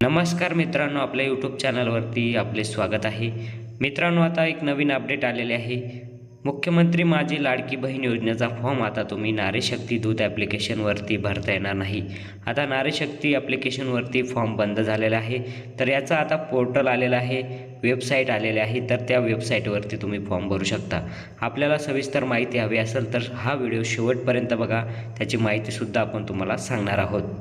नमस्कार मित्रांनो आपल्या यूट्यूब चॅनलवरती आपले स्वागत आहे. मित्रांनो आता एक नवीन अपडेट आलेले आहे. मुख्यमंत्री माझी लाडकी बहीण योजनेचा फॉर्म आता तुम्ही नारीशक्ती दूत ॲप्लिकेशनवरती भरता येणार नाही. आता नारीशक्ती ॲप्लिकेशनवरती फॉर्म बंद झालेला आहे. तर याचा आता पोर्टल आलेला आहे वेबसाईट आलेले आहे. तर त्या वेबसाईटवरती तुम्ही फॉर्म भरू शकता. आपल्याला सविस्तर माहिती हवी असेल तर हा व्हिडिओ शेवटपर्यंत बघा. त्याची माहितीसुद्धा आपण तुम्हाला सांगणार आहोत.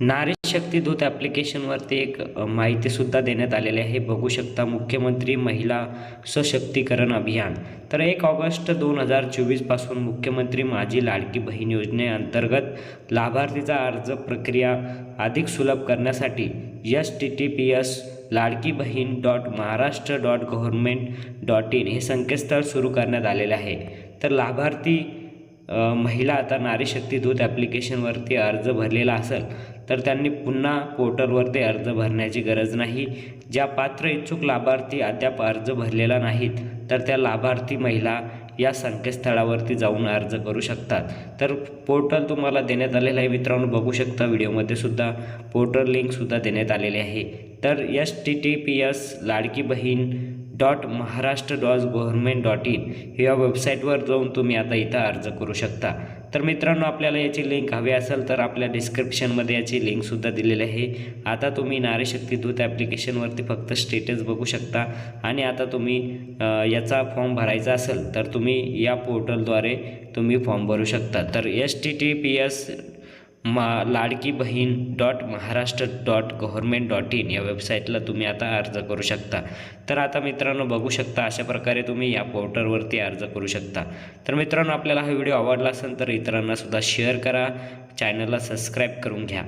नारी शक्ती दूत ॲप्लिकेशनवरती एक माहितीसुद्धा देण्यात आलेली आहे. बघू शकता मुख्यमंत्री महिला सशक्तीकरण अभियान. तर एक ऑगस्ट दोन हजार चोवीसपासून मुख्यमंत्री माझी लाडकी बहीण योजनेअंतर्गत लाभार्थीचा अर्ज प्रक्रिया अधिक सुलभ करण्यासाठी S T T P S Ladki Bahin dot Maharashtra dot government dot in हे संकेतस्थळ सुरू करण्यात आलेले आहे. तर लाभार्थी महिला आता नारी शक्ती दूत ॲप्लिकेशनवरती अर्ज भरलेला असेल तर त्यांनी पुन्हा पोर्टलवरती अर्ज भरण्याची गरज नाही. ज्या पात्र इच्छुक लाभार्थी अद्याप अर्ज भरलेला नाहीत तर त्या लाभार्थी महिला या संकेतस्थळावरती जाऊन अर्ज करू शकतात. तर पोर्टल तुम्हाला देण्यात आलेलं आहे मित्रांनो बघू शकता व्हिडिओमध्ये सुद्धा. पोर्टल लिंकसुद्धा देण्यात आलेली आहे. तर S T T P S Ladki Bahin dot Maharashtra dot government dot in या वेबसाईटवर जाऊन तुम्ही आता इथं अर्ज करू शकता. तर मित्रांनो आपल्याला याची लिंक हवी असेल तर आपल्या डिस्क्रिप्शनमध्ये याची लिंकसुद्धा दिलेली आहे. आता तुम्ही नारीशक्ती दूत ॲप्लिकेशनवरती फक्त स्टेटस बघू शकता. आणि आता तुम्ही याचा फॉर्म भरायचा असेल तर तुम्ही या पोर्टलद्वारे तुम्ही फॉर्म भरू शकता. तर S T T P S मा Ladki Bahin dot Maharashtra dot government dot in या वेबसाईटला तुम्ही आता अर्ज करू शकता. तर आता मित्रांनो बघू शकता अशा प्रकारे तुम्ही या पोर्टलवरती अर्ज करू शकता. तर मित्रांनो आपल्याला हा व्हिडिओ आवडला असेल तर इतरांनासुद्धा शेअर करा. चॅनलला सबस्क्राईब करून घ्या.